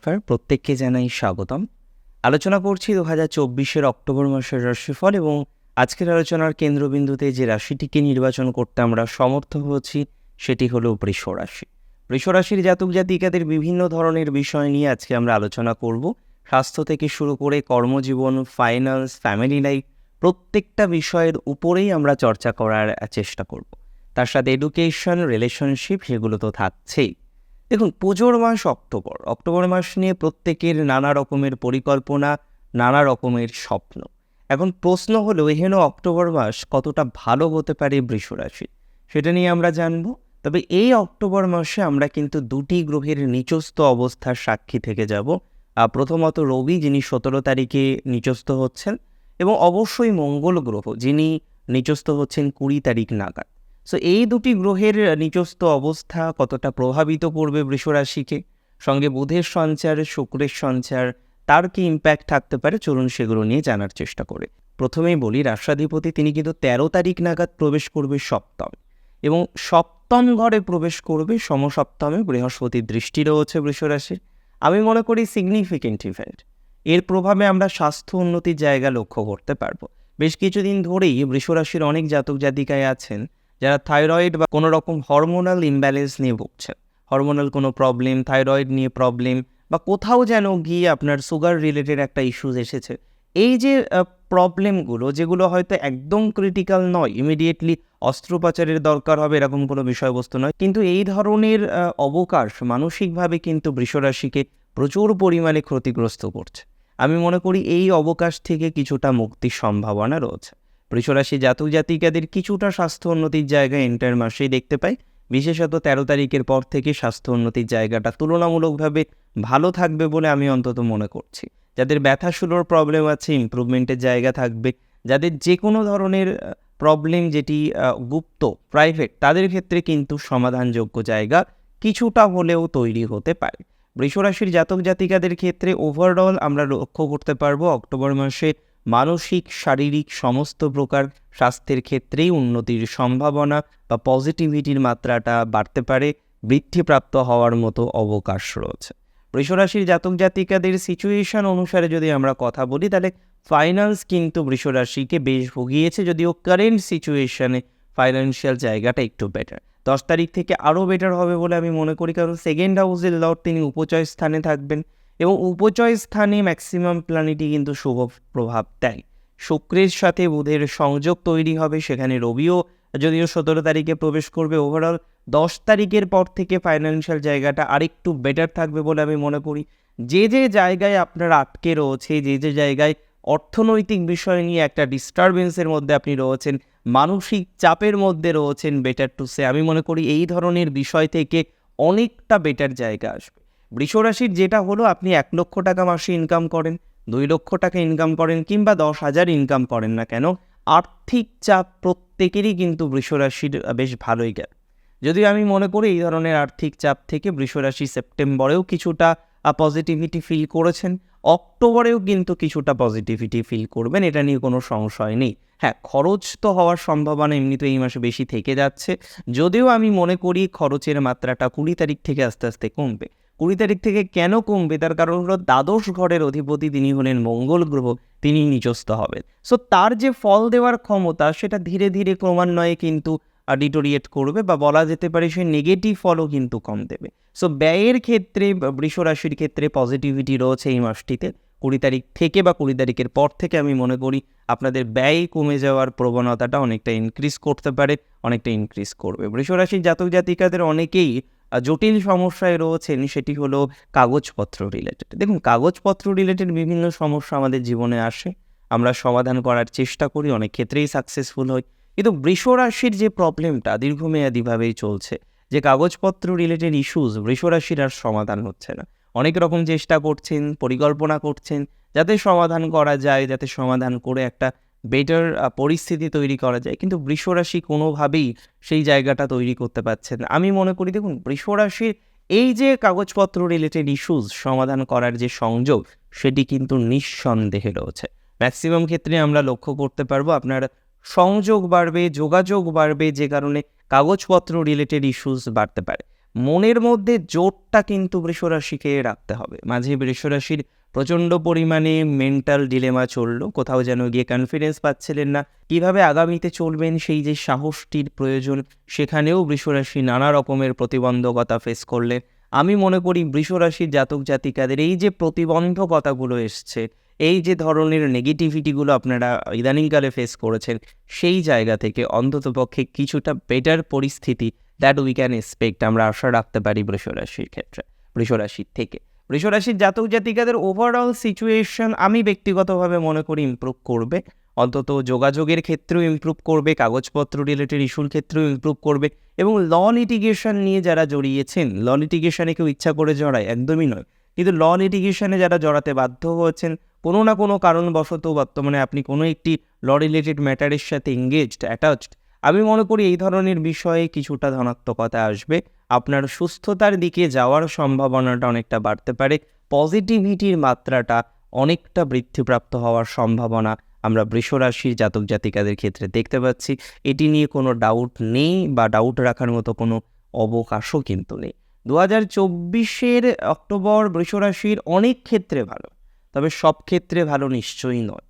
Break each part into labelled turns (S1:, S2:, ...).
S1: নমস্কার, প্রত্যেককে জানাই স্বাগতম। আলোচনা করছি দু হাজার চব্বিশের অক্টোবর মাসের রাশিফল এবং আজকের আলোচনার কেন্দ্রবিন্দুতে যে রাশিটিকে নির্বাচন করতে আমরা সমর্থ হয়েছি সেটি হলো বৃষ রাশি। বৃষ রাশির জাতক জাতিকাদের বিভিন্ন ধরনের বিষয় নিয়ে আজকে আমরা আলোচনা করব। স্বাস্থ্য থেকে শুরু করে কর্মজীবন ফাইন্যান্স ফ্যামিলি লাইফ প্রত্যেকটা বিষয়ের উপরেই আমরা চর্চা করার চেষ্টা করব। তার সাথে এডুকেশন রিলেশনশিপ সেগুলো তো থাকছেই। দেখুন, পুজোর মাস অক্টোবর। অক্টোবর মাস নিয়ে প্রত্যেকের নানা রকমের পরিকল্পনা, নানা রকমের স্বপ্ন। এখন প্রশ্ন হলো, এহেন অক্টোবর মাস কতটা ভালো হতে পারে বৃষরাশি? সেটা নিয়ে আমরা জানব। তবে এই অক্টোবর মাসে আমরা কিন্তু দুটি গ্রহের নিচস্থ অবস্থার সাক্ষী থেকে যাব। প্রথমত রবি, যিনি সতেরো তারিখে নিচস্থ হচ্ছেন, এবং অবশ্যই মঙ্গল গ্রহ, যিনি নিচস্থ হচ্ছেন কুড়ি তারিখ নাগাদ। সো এই দুটি গ্রহের নিচস্থ অবস্থা কতটা প্রভাবিত করবে বৃষরাশিকে সঙ্গে বুধের সঞ্চার, শুক্রের সঞ্চার, তার কি ইম্প্যাক্ট থাকতে পারে? চলুন সেগুলো নিয়ে জানার চেষ্টা করে। প্রথমেই বলি রাষ্ট্রাধিপতি তিনি কিন্তু তেরো তারিখ নাগাদ প্রবেশ করবে সপ্তম। এবং সপ্তম ঘরে প্রবেশ করবে সমসপ্তমে বৃহস্পতির দৃষ্টি রয়েছে বৃষরাশির আমি মনে করি সিগনিফিকেন্ট ইভেন্ট এর প্রভাবে আমরা স্বাস্থ্য উন্নতির জায়গা লক্ষ্য করতে পারব। বেশ কিছুদিন ধরেই বৃষরাশির অনেক জাতক জাতিকায় আছেন। যারা থাইরয়েড বা কোনো রকম হরমোনাল ইমব্যালেন্স নিয়ে ভুগছেন হরমোনাল কোনো প্রবলেম থাইরয়েড নিয়ে প্রবলেম বা কোথাও যেন গিয়ে আপনার সুগার রিলেটেড একটা ইস্যুস এসেছে, এই যে প্রবলেমগুলো যেগুলো হয়তো একদম ক্রিটিক্যাল নয় ইমিডিয়েটলি অস্ত্রোপচারের দরকার হবে এরকম কোনো বিষয়বস্তু নয়, কিন্তু এই ধরনের অবকাশ মানসিকভাবে কিন্তু বৃষরাশিকে প্রচুর পরিমাণে ক্ষতিগ্রস্ত করছে। আমি মনে করি এই অবকাশ থেকে কিছুটা মুক্তির সম্ভাবনা রয়েছে। বৃষরাশি জাতক জাতিকাদের কিছুটা স্বাস্থ্য উন্নতির জায়গা এন্টার মাসেই দেখতে পাই। বিশেষত তেরো তারিখের পর থেকে স্বাস্থ্য উন্নতির জায়গাটা তুলনামূলকভাবে ভালো থাকবে বলে আমি অন্তত মনে করছি। যাদের ব্যথা শুলোর প্রবলেম আছে ইম্প্রুভমেন্টের জায়গা থাকবে। যাদের যে কোনো ধরনের প্রবলেম যেটি গুপ্ত প্রাইভেট তাদের ক্ষেত্রে কিন্তু সমাধানযোগ্য জায়গা কিছুটা হলেও তৈরি হতে পারে। বৃষরাশির জাতক জাতিকাদের ক্ষেত্রে ওভারঅল আমরা লক্ষ্য করতে পারব, অক্টোবর মাসে মানসিক, শারীরিক সমস্ত প্রকার স্বাস্থ্যের ক্ষেত্রেই উন্নতির সম্ভাবনা বা পজিটিভিটির মাত্রাটা বাড়তে পারে, বৃদ্ধিপ্রাপ্ত হওয়ার মতো অবকাশ রয়েছে। বৃষরাশির জাতক জাতিকাদের সিচুয়েশন অনুসারে যদি আমরা কথা বলি, তাহলে ফাইন্যান্স কিন্তু বৃষরাশিকে বেশ ভুগিয়েছে যদিও কারেন্ট সিচুয়েশনে ফাইন্যান্সিয়াল জায়গাটা একটু বেটার দশ তারিখ থেকে আরও বেটার হবে বলে আমি মনে করি, কারণ সেকেন্ড হাউসের লর্ড তিনি উপচয় স্থানে থাকবেন। এবং উপচয় স্থানে ম্যাক্সিমাম প্ল্যানেটই কিন্তু শুভ প্রভাব দেয়। শুক্রের সাথে বুধের সংযোগ তৈরি হবে সেখানে রবিও, যদিও সতেরো তারিখে প্রবেশ করবে ওভারঅল দশ তারিখের পর থেকে ফাইন্যান্সিয়াল জায়গাটা আরেকটু বেটার থাকবে বলে আমি মনে করি। যে যে জায়গায় আপনার আটকে রয়েছে, যে যে জায়গায় অর্থনৈতিক বিষয় নিয়ে একটা ডিস্টারবেন্সের মধ্যে আপনি রয়েছেন, মানসিক চাপের মধ্যে রয়েছেন বেটার টু সে আমি মনে করি এই ধরনের বিষয় থেকে অনেকটা বেটার জায়গা আসবে। বৃষরাশির যেটা হলো আপনি এক লক্ষ টাকা মাসে ইনকাম করেন, দুই লক্ষ টাকা ইনকাম করেন কিংবা দশ হাজার ইনকাম করেন না কেন, আর্থিক চাপ প্রত্যেকেরই কিন্তু বৃষরাশির বেশ ভালোই গেল। যদিও আমি মনে করি এই ধরনের আর্থিক চাপ থেকে বৃষরাশি সেপ্টেম্বরেও কিছুটা পজিটিভিটি ফিল করেছেন, অক্টোবরেও কিন্তু কিছুটা পজিটিভিটি ফিল করবেন, এটা নিয়ে কোনো সংশয় নেই। হ্যাঁ খরচ তো হওয়ার সম্ভাবনা এমনিতে এই মাসে বেশি থেকে যাচ্ছে, যদিও আমি মনে করি খরচের মাত্রাটা কুড়ি তারিখ থেকে আস্তে আস্তে কমবে। কুড়ি তারিখ থেকে কেন কমবে? তার কারণ হলো দ্বাদশ ঘরের অধিপতি তিনি হলেন মঙ্গল গ্রহ, তিনি নিচস্থ হবেন। সো তার যে ফল দেওয়ার ক্ষমতা, সেটা ধীরে ধীরে ক্রমান্বয়ে কিন্তু ডিটোরিয়েট করবে বা বলা যেতে পারে সে নেগেটিভ ফলও কিন্তু কম দেবে। সো ব্যয়ের ক্ষেত্রে, বা বৃষ রাশির ক্ষেত্রে পজিটিভিটি রয়েছে এই মাসটিতে। কুড়ি তারিখ থেকে বা কুড়ি তারিখের পর থেকে আমি মনে করি আপনাদের ব্যয় কমে যাওয়ার প্রবণতাটা অনেকটা ইনক্রিজ করতে পারে, অনেকটা ইনক্রিজ করবে। বৃষরাশির জাতক জাতিকাদের অনেকেই জটিল সমস্যায় রয়েছেন সেটি হলো কাগজপত্র রিলেটেড দেখুন, কাগজপত্র রিলেটেড বিভিন্ন সমস্যা আমাদের জীবনে আসে। আমরা সমাধান করার চেষ্টা করি, অনেক ক্ষেত্রেই সাকসেসফুল হই। কিন্তু বৃষরাশির যে প্রবলেমটা দীর্ঘমেয়াদীভাবেই চলছে, যে কাগজপত্র রিলেটেড ইস্যুস বৃষরাশির আর সমাধান হচ্ছে না। অনেক রকম চেষ্টা করছেন, পরিকল্পনা করছেন, যাতে সমাধান করা যায়, যাতে সমাধান করে একটা বেটার পরিস্থিতি তৈরি করা যায়। কিন্তু বৃষরাশি কোনোভাবেই সেই জায়গাটা তৈরি করতে পারছে না। আমি মনে করি, দেখুন বৃষরাশির এই যে কাগজপত্র রিলেটেড ইস্যুস সমাধান করার যে সংযোগ, সেটি কিন্তু নিঃসন্দেহে রয়েছে। ম্যাক্সিমাম ক্ষেত্রে আমরা লক্ষ্য করতে পারব, আপনার সংযোগ বাড়বে, যোগাযোগ বাড়বে, যে কারণে কাগজপত্র রিলেটেড ইস্যুস বাড়তে পারে। মনের মধ্যে জোরটা কিন্তু বৃষরাশিকে রাখতে হবে। মাঝে বৃষরাশির প্রচণ্ড পরিমাণে মেন্টাল ডিলেমা চলল। কোথাও যেন গিয়ে কনফিডেন্স পাচ্ছিলেন না। কীভাবে আগামীতে চলবেন সেই যে সাহসটির প্রয়োজন, সেখানেও বৃষরাশি নানা রকমের প্রতিবন্ধকতা ফেস করলেন আমি মনে করি বৃষরাশির জাতক জাতিকাদের এই যে প্রতিবন্ধকতাগুলো এসছে, এই যে ধরনের নেগেটিভিটিগুলো আপনারা ইদানিংকালে ফেস করেছেন, সেই জায়গা থেকে অন্ততপক্ষে কিছুটা বেটার পরিস্থিতি দ্যাট উই ক্যান এক্সপেক্ট আমরা আশা রাখতে পারি বৃষরাশির ক্ষেত্রে, বৃষরাশির থেকে। বৃষরাশির জাতক জাতিকাদের ওভারঅল সিচুয়েশন আমি ব্যক্তিগতভাবে মনে করি ইমপ্রুভ করবে। অন্তত যোগাযোগের ক্ষেত্রেও ইমপ্রুভ করবে, কাগজপত্র রিলেটেড ইস্যুর ক্ষেত্রেও ইমপ্রুভ করবে এবং ল লিটিগেশন নিয়ে যারা জড়িয়েছেন ল লিটিগেশনে কেউ ইচ্ছা করে জড়ায় একদমই নয়। কিন্তু ল লিটিগেশনে যারা জড়াতে বাধ্য হয়েছেন, কোনো না কোনো কারণবশত বর্তমানে আপনি কোনো একটি ল রিলেটেড ম্যাটারের সাথে এঙ্গেজড অ্যাটাচড আমি মনে করি এই ধরনের বিষয়ে কিছুটা ধনাত্মকতা আসবে। আপনার সুস্থতার দিকে যাওয়ার সম্ভাবনাটা অনেকটা বাড়তে পারে। পজিটিভিটির মাত্রাটা অনেকটা বৃদ্ধিপ্রাপ্ত হওয়ার সম্ভাবনা আমরা বৃষরাশির জাতক জাতিকাদের ক্ষেত্রে দেখতে পাচ্ছি। এটি নিয়ে কোনো ডাউট নেই বা ডাউট রাখার মতো কোনো অবকাশও কিন্তু নেই। দু হাজার চব্বিশের অক্টোবর বৃষরাশির অনেক ক্ষেত্রে ভালো, তবে সব ক্ষেত্রে ভালো নিশ্চয়ই নয়।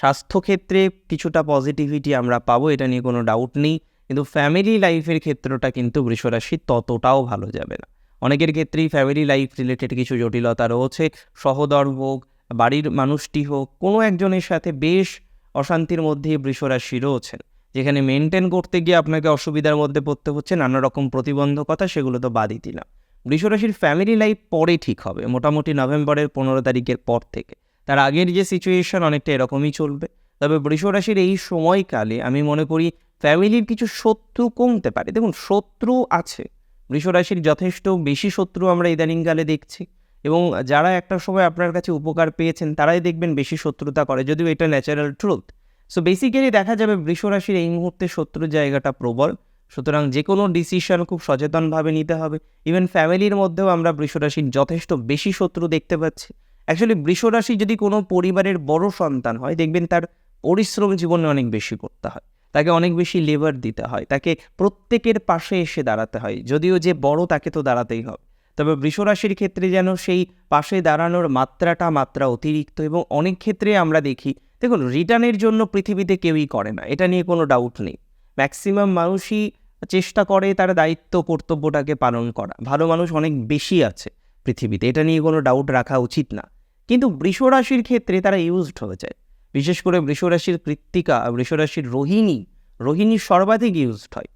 S1: স্বাস্থ্যক্ষেত্রে কিছুটা পজিটিভিটি আমরা পাবো, এটা নিয়ে কোনো ডাউট নেই। কিন্তু ফ্যামিলি লাইফের ক্ষেত্রটা কিন্তু বৃষরাশির ততটাও ভালো যাবে না। অনেকের ক্ষেত্রেই ফ্যামিলি লাইফ রিলেটেড কিছু জটিলতা রয়েছে। সহদর হোক, বাড়ির মানুষটি হোক, কোনো একজনের সাথে বেশ অশান্তির মধ্যে বৃষরাশি রয়েছেন। যেখানে মেনটেন করতে গিয়ে আপনাকে অসুবিধার মধ্যে পড়তে হচ্ছে, নানা রকম প্রতিবন্ধকতা সেগুলো তো বাদই দিলাম। বৃষরাশির ফ্যামিলি লাইফ পরে ঠিক হবে, মোটামুটি নভেম্বরের পনেরো তারিখের পর থেকে। তার আগের যে সিচুয়েশন অনেকটা এরকমই চলবে। তবে বৃষরাশির এই সময়কালে আমি মনে করি ফ্যামিলির কিছু শত্রু কমতে পারে। দেখুন, শত্রু আছে। বৃষরাশির যথেষ্ট বেশি শত্রু আমরা ইদানিংকালে দেখছি। এবং যারা একটা সময় আপনার কাছে উপকার পেয়েছেন, তারাই দেখবেন বেশি শত্রুতা করে। যদিও এটা ন্যাচারাল ট্রুথ সো বেসিক্যালি দেখা যাবে বৃষরাশির এই মুহূর্তে শত্রু জায়গাটা প্রবল। সুতরাং যে কোনো ডিসিশন খুব সচেতনভাবে নিতে হবে। ইভেন ফ্যামিলির মধ্যেও আমরা বৃষরাশির যথেষ্ট বেশি শত্রু দেখতে পাচ্ছি। অ্যাকচুয়ালি বৃষরাশি যদি কোনো পরিবারের বড় সন্তান হয়, দেখবেন তার পরিশ্রম জীবনে অনেক বেশি করতে হয়। তাকে অনেক বেশি লেবার দিতে হয়। তাকে প্রত্যেকের পাশে এসে দাঁড়াতে হয়। যদিও যে বড়, তাকে তো দাঁড়াতেই হবে। তবে বৃষরাশির ক্ষেত্রে যেন সেই পাশে দাঁড়ানোর মাত্রাটা, মাত্রা অতিরিক্ত এবং অনেক ক্ষেত্রে আমরা দেখি, দেখুন রিটার্নের জন্য পৃথিবীতে কেউই করে না। এটা নিয়ে কোনো ডাউট নেই। ম্যাক্সিমাম মানুষই চেষ্টা করে তার দায়িত্ব, কর্তব্যটাকে পালন করা। ভালো মানুষ অনেক বেশি আছে পৃথিবীতে। এটা নিয়ে কোনো ডাউট রাখা উচিত না। কিন্তু বৃষরাশির ক্ষেত্রে তারা ইউজড হয়ে যায় বিশেষ করে বৃষরাশির কৃত্তিকা বৃষরাশির রোহিণী রোহিণী সর্বাধিক ইউজড হয়।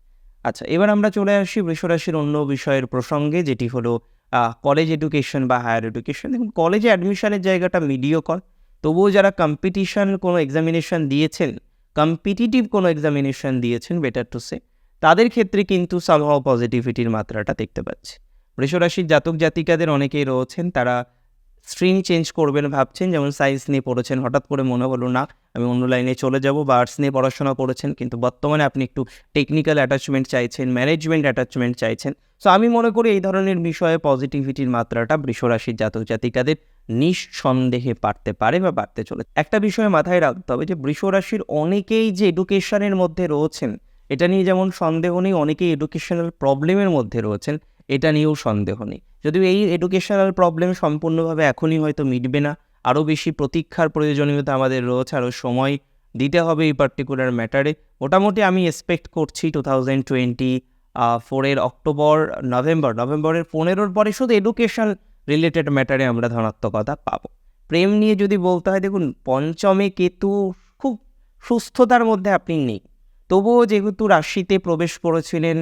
S1: আচ্ছা এবার আমরা চলে আসি বৃষরাশির অন্য বিষয়ের প্রসঙ্গে, যেটি হলো কলেজ এডুকেশন বা হায়ার এডুকেশন দেখুন কলেজে অ্যাডমিশনের জায়গাটা মিডিওকর তবুও যারা কম্পিটিশন কোনো এক্সামিনেশন দিয়েছেন কম্পিটিটিভ কোনো এক্সামিনেশন দিয়েছেন বেটার টু সে তাদের ক্ষেত্রে কিন্তু সামহাও পজিটিভিটির মাত্রাটা দেখতে পাচ্ছি। বৃষরাশির জাতক জাতিকাদের অনেকেই রয়েছেন, তারা স্ট্রিম চেঞ্জ করবেন ভাবছেন, যেমন সায়েন্স নিয়ে পড়েছেন, হঠাৎ করে মনে হলো না, আমি অন্য লাইনে চলে যাব, বা আর্টস নিয়ে পড়াশোনা করেছেন, কিন্তু বর্তমানে আপনি একটু টেকনিক্যাল অ্যাটাচমেন্ট চাইছেন ম্যানেজমেন্ট অ্যাটাচমেন্ট চাইছেন। সো আমি মনে করি এই ধরনের বিষয়ে পজিটিভিটির মাত্রাটা বৃষরাশির জাতক জাতিকাদের নিঃসন্দেহে বাড়তে পারে বা বাড়তে চলে একটা বিষয়ে মাথায় রাখতে হবে যে, বৃষরাশির অনেকেই যে এডুকেশনের মধ্যে রয়েছেন, এটা নিয়ে যেমন সন্দেহ নেই, অনেকেই এডুকেশনাল প্রবলেমের মধ্যে রয়েছেন, এটা নিয়েও সন্দেহ নেই। যদিও এই এডুকেশনাল প্রবলেম সম্পূর্ণভাবে এখনই হয়তো মিটবে না, আরও বেশি প্রতীক্ষার প্রয়োজনীয়তা আমাদের রয়েছে, আরও সময় দিতে হবে এই পার্টিকুলার ম্যাটারে মোটামুটি আমি এক্সপেক্ট করছি টু থাউজেন্ড টোয়েন্টি ফোরের অক্টোবর, নভেম্বর, নভেম্বরের পনেরোর পরে শুধু এডুকেশন রিলেটেড ম্যাটারে আমরা ধনাত্মকতা পাবো। প্রেম নিয়ে যদি বলতে হয়, দেখুন, পঞ্চমে কেতু খুব সুস্থতার মধ্যে আপনি নেই। তবুও যেহেতু রাশিতে প্রবেশ করেছিলেন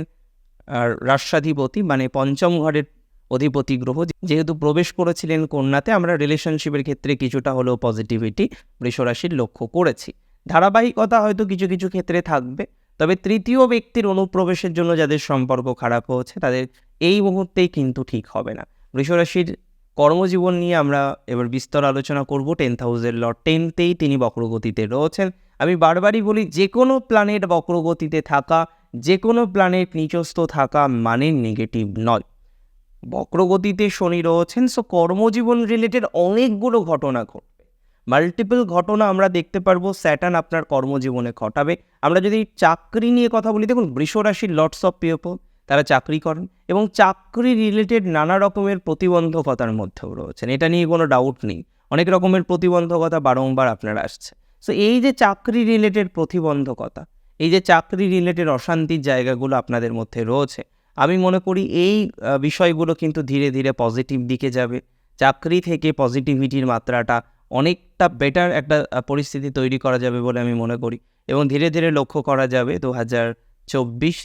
S1: রাষ্ট্রাধিপতি মানে পঞ্চম ঘরের অধিপতি গ্রহ, যেহেতু প্রবেশ করেছিলেন কন্যাতে, আমরা রিলেশনশিপের ক্ষেত্রে কিছুটা হলেও পজিটিভিটি বৃষরাশির লক্ষ্য করেছি। ধারাবাহিকতা হয়তো কিছু কিছু ক্ষেত্রে থাকবে, তবে তৃতীয় ব্যক্তির অনুপ্রবেশের জন্য যাদের সম্পর্ক খারাপ হচ্ছে তাদের এই মুহূর্তেই কিন্তু ঠিক হবে না। বৃষরাশির কর্মজীবন নিয়ে আমরা এবার বিস্তর আলোচনা করব। টেন্থ হাউসের লট টেনতেই তিনি বক্রগতিতে রয়েছেন। আমি বারবারই বলি যে কোনো প্ল্যানেট বক্রগতিতে থাকা যে কোনো প্ল্যানেট নিচস্থ থাকা মানে নেগেটিভ নয়। বক্রগতিতে শনি রয়েছেন সো কর্মজীবন রিলেটেড অনেকগুলো ঘটনা ঘটবে। মাল্টিপল ঘটনা আমরা দেখতে পারব স্যাটার্ন আপনার কর্মজীবনে ঘটাবে। আমরা যদি চাকরি নিয়ে কথা বলি, দেখুন বৃষরাশির লটস অফ পিপল তারা চাকরি করেন এবং চাকরি রিলেটেড নানা রকমের প্রতিবন্ধকতার মধ্যেও রয়েছেন। এটা নিয়ে কোনো ডাউট নেই। অনেক রকমের প্রতিবন্ধকতা বারংবার আপনার আসছে। সো এই যে চাকরি রিলেটেড প্রতিবন্ধকতা, এই যে চাকরি রিলেটেড অশান্তির জায়গাগুলো আপনাদের মধ্যে রয়েছে আমি মনে করি এই বিষয়গুলো কিন্তু ধীরে ধীরে পজিটিভ দিকে যাবে। চাকরি থেকে পজিটিভিটির মাত্রাটা অনেকটা বেটার একটা পরিস্থিতি তৈরি করা যাবে বলে আমি মনে করি। এবং ধীরে ধীরে লক্ষ্য করা যাবে দু হাজার চব্বিশ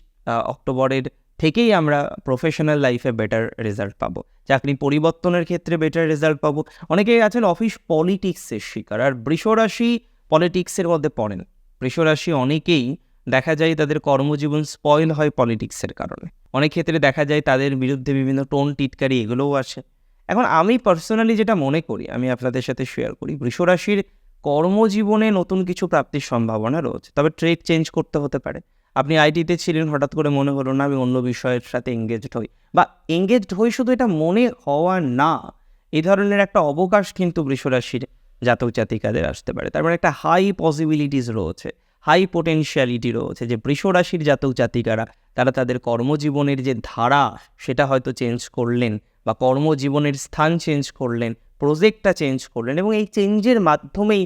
S1: অক্টোবরের থেকেই আমরা প্রফেশনাল লাইফে বেটার রেজাল্ট পাবো। চাকরি পরিবর্তনের ক্ষেত্রে বেটার রেজাল্ট পাবো। অনেকেই আছেন অফিস পলিটিক্সের শিকার, আর বৃষরাশি পলিটিক্সের মধ্যে পড়েন। বৃষরাশি অনেকেই দেখা যায় তাদের কর্মজীবন স্পয়েল হয় পলিটিক্সের কারণে। অনেক ক্ষেত্রে দেখা যায় তাদের বিরুদ্ধে বিভিন্ন টোন টিটকারি এগুলোও আসে। এখন আমি পার্সোনালি যেটা মনে করি, আমি আপনাদের সাথে শেয়ার করি বৃষরাশির কর্মজীবনে নতুন কিছু প্রাপ্তির সম্ভাবনা রয়েছে। তবে ট্রেড চেঞ্জ করতে হতে পারে। আপনি আইটিতে ছিলেন, হঠাৎ করে মনে হলো না, আমি অন্য বিষয়ের সাথে এঙ্গেজড হই। বা এঙ্গেজড হই শুধু এটা মনে হওয়া না এই ধরনের একটা অবকাশ কিন্তু বৃষরাশির জাতক জাতিকাদের আসতে পারে। তার মানে একটা হাই পসিবিলিটিস রয়েছে। হাই পোটেনশিয়ালিটি রয়েছে, যে বৃষরাশির জাতক জাতিকারা, তারা তাদের কর্মজীবনের যে ধারা, সেটা হয়তো চেঞ্জ করলেন বা কর্মজীবনের স্থান চেঞ্জ করলেন প্রজেক্টটা চেঞ্জ করলেন এবং এই চেঞ্জের মাধ্যমেই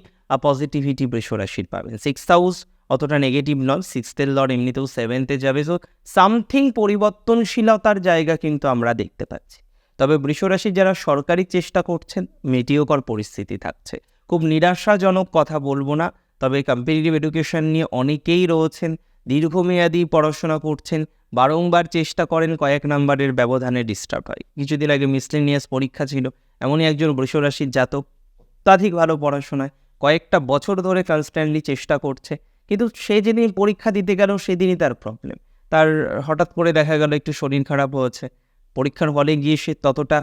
S1: পজিটিভিটি বৃষরাশির পাবেন। সিক্স হাউস অতটা নেগেটিভ নয় সিক্সথের লর এমনিতেও সেভেন্থে যাবে। সো সামথিং পরিবর্তনশীলতার জায়গা কিন্তু আমরা দেখতে পাচ্ছি। তবে বৃষরাশির যারা সরকারি চেষ্টা করছেন মেটিওকর পরিস্থিতি থাকছে। খুব নিরাশাজনক কথা বলব না তবে কম্পিটিটিভ এডুকেশন নিয়ে অনেকেই রয়েছেন, দীর্ঘমেয়াদী পড়াশোনা করছেন, বারংবার চেষ্টা করেন কয়েক নাম্বারের ব্যবধানে ডিস্টার্ব হয়। কিছুদিন আগে মিসলেনিয়াস পরীক্ষা ছিল, এমনই একজন বৃষরাশির জাতক, অত্যাধিক ভালো পড়াশোনায়, কয়েকটা বছর ধরে কনস্ট্যান্টলি চেষ্টা করছে, কিন্তু সে যেদিন পরীক্ষা দিতে গেল, সেদিনই তার প্রবলেম তার হঠাৎ করে দেখা গেল, একটু শরীর খারাপ হয়েছে। পরীক্ষার হলে গিয়ে সে ততটা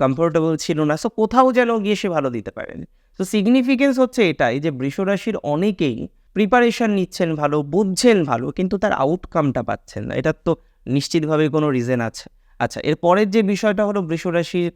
S1: কমফোর্টেবল ছিল না। সো কোথাও যেন গিয়ে সে ভালো দিতে পারেনি। তো সিগনিফিকেন্স হচ্ছে এটাই যে বৃষরাশির অনেকেই প্রিপারেশন নিচ্ছেন ভালো, বুঝছেন ভালো, কিন্তু তার আউটকামটা পাচ্ছেন না। এটার তো নিশ্চিতভাবে কোনো রিজেন আছে। আচ্ছা এর পরের যে বিষয়টা হলো বৃষরাশির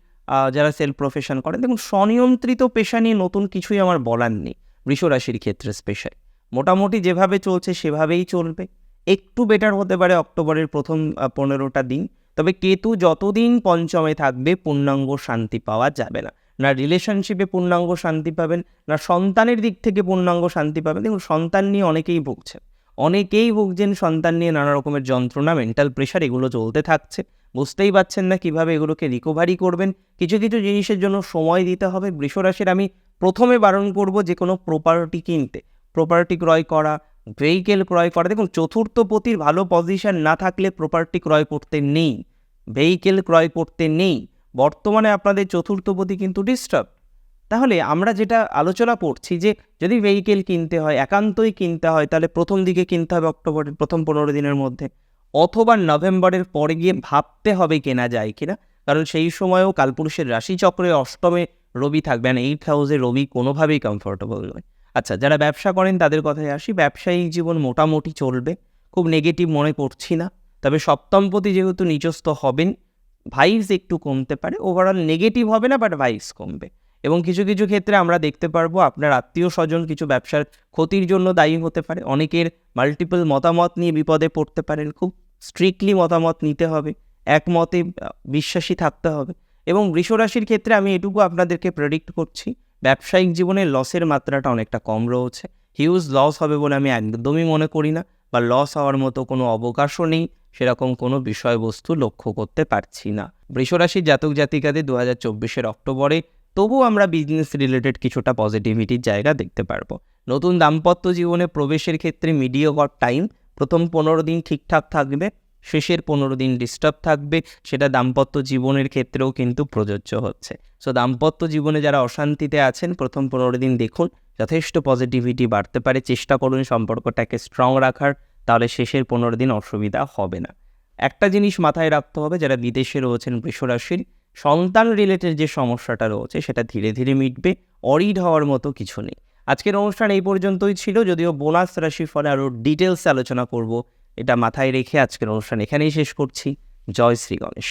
S1: যারা সেলফ প্রফেশন করেন, দেখুন, স্বনিয়ন্ত্রিত পেশা নিয়ে নতুন কিছুই আমার বলার নেই বৃষরাশির ক্ষেত্রে স্পেশাল মোটামুটি যেভাবে চলছে সেভাবেই চলবে। একটু বেটার হতে পারে অক্টোবরের প্রথম পনেরোটা দিন। তবে কেতু যতদিন পঞ্চমে থাকবে, পূর্ণাঙ্গ শান্তি পাওয়া যাবে না। না রিলেশনশিপে পূর্ণাঙ্গ শান্তি পাবেন, না সন্তানের দিক থেকে পূর্ণাঙ্গ শান্তি পাবেন। দেখুন, সন্তান নিয়ে অনেকেই ভুগছেন। অনেকেই ভুগছেন সন্তান নিয়ে নানা রকমের যন্ত্রণা মেন্টাল প্রেশার এগুলো চলতে থাকছে। বুঝতেই পারছেন না কীভাবে এগুলোকে রিকভারি করবেন। কিছু কিছু জিনিসের জন্য সময় দিতে হবে। বৃষরাশির আমি প্রথমে বারণ করব যে কোনো প্রপার্টি কিনতে। প্রপার্টি ক্রয় করা ভেহিকেল ক্রয় করা। দেখুন চতুর্থ পতির ভালো পজিশন না থাকলে প্রপার্টি ক্রয় করতে নেই। ভেহিকেল ক্রয় করতে নেই। বর্তমানে আপনাদের চতুর্থপতি কিন্তু ডিস্টার্ব তাহলে আমরা যেটা আলোচনা করছি যে, যদি ভেহিকেল কিনতে হয়, একান্তই কিনতে হয়, তাহলে প্রথম দিকে কিনতে হবে অক্টোবরের, প্রথম পনেরো দিনের মধ্যে। অথবা নভেম্বরের পরে গিয়ে ভাবতে হবে কেনা যায় কিনা। কারণ সেই সময়ও কালপুরুষের রাশিচক্রে অষ্টমে রবি থাকবে। এইট হাউসে রবি কোনোভাবেই কমফোর্টেবল নয়। আচ্ছা যারা ব্যবসা করেন তাদের কথায় আসি ব্যবসায়িক জীবন মোটামুটি চলবে, খুব নেগেটিভ মনে করছি না। তবে সপ্তমপতি যেহেতু নিচস্থ হবেন ভাইবস একটু কমতে পারে ওভারঅল নেগেটিভ হবে না বাট ভাইবস কমবে। এবং কিছু কিছু ক্ষেত্রে আমরা দেখতে পারব, আপনার আত্মীয় স্বজন কিছু ব্যবসার ক্ষতির জন্য দায়ী হতে পারে, অনেকের মাল্টিপল মতামত নিয়ে বিপদে পড়তে পারেন, খুব স্ট্রিক্টলি মতামত নিতে হবে, একমতে বিশ্বাসী থাকতে হবে। এবং বৃষরাশির ক্ষেত্রে আমি এটুকু আপনাদেরকে প্রেডিক্ট করছি ব্যবসায়িক জীবনে লসের মাত্রাটা অনেকটা কম রয়েছে। হিউজ লস হবে বলে আমি একদমই মনে করি না বা লস হওয়ার মতো কোনো অবকাশও নেই, সেরকম কোনো বিষয়বস্তু লক্ষ্য করতে পারছি না। বৃষরাশির জাতক জাতিকাদের দু হাজার চব্বিশের অক্টোবরে তবুও আমরা বিজনেস রিলেটেড কিছুটা পজিটিভিটির জায়গা দেখতে পারব। নতুন দাম্পত্য জীবনে প্রবেশের ক্ষেত্রে মিডিয়কর টাইম প্রথম পনেরো দিন ঠিকঠাক থাকবে শেষের পনেরো দিন ডিস্টার্ব থাকবে, সেটা দাম্পত্য জীবনের ক্ষেত্রেও কিন্তু প্রযোজ্য হচ্ছে। সো দাম্পত্য জীবনে যারা অশান্তিতে আছেন, প্রথম পনেরো দিন দেখুন, যথেষ্ট পজিটিভিটি বাড়তে পারে। চেষ্টা করুন সম্পর্কটাকে স্ট্রং রাখার, তাহলে শেষের পনেরো দিন অসুবিধা হবে না। একটা জিনিস মাথায় রাখতে হবে, যারা বিদেশে রয়েছেন, বৃষরাশির, সন্তান রিলেটেড যে সমস্যাটা রয়েছে, সেটা ধীরে ধীরে মিটবে, অরিড হওয়ার মতো কিছু নেই। আজকের অনুষ্ঠান এই পর্যন্তই ছিল, যদিও বোনাস রাশির ফলে আরও ডিটেলস আলোচনা করব। এটা মাথায় রেখে আজকের অনুষ্ঠান এখানেই শেষ করছি। জয় শ্রী গণেশ।